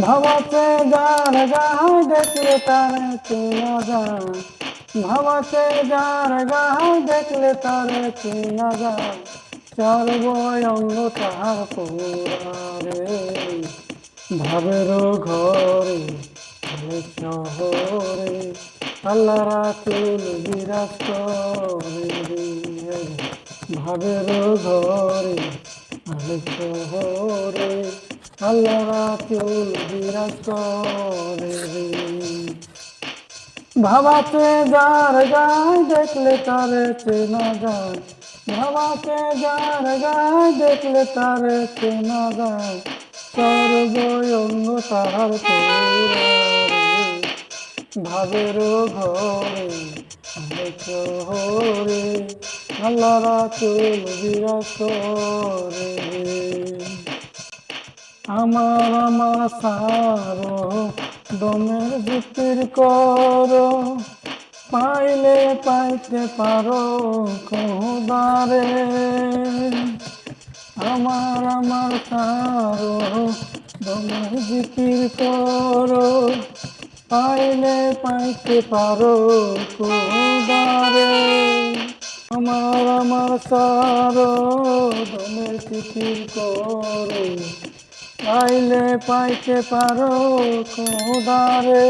ভাবাতে যার গায়ে দেখলে তার চেনা যায় ভাবাতে যার গায়ে দেখলে তার চেনা যায় চর্বয় অঙ্গ তাহার পুরারে ভাবের ঘরে শহরে, আল্লাহ রাতুল বিরাজ করে। ভাবের ঘরে শহরে আল্লাহ রাতুল বিরাজ করে। ভাবাতে যার গায় দেখলে তারে চেনা যায়। ভাবাতে যার গায় দেখলে তারে চেনা যায়। সর্বঙ্গ তাহার পুরারে ভাবের ঘরে আমি শহরে আল্লাহ রাতুল বিরাজ করে আমার আমার সারো দমের জিকির করো, পাইলে পাইতে পারো কোদারে। আমার আমার সারো দমের জিকির করো পাইলে পাইতে পারো কোদারে আমার আমার সারো দমের জিকির করো। পাইলে পাইতে পারো কোদারে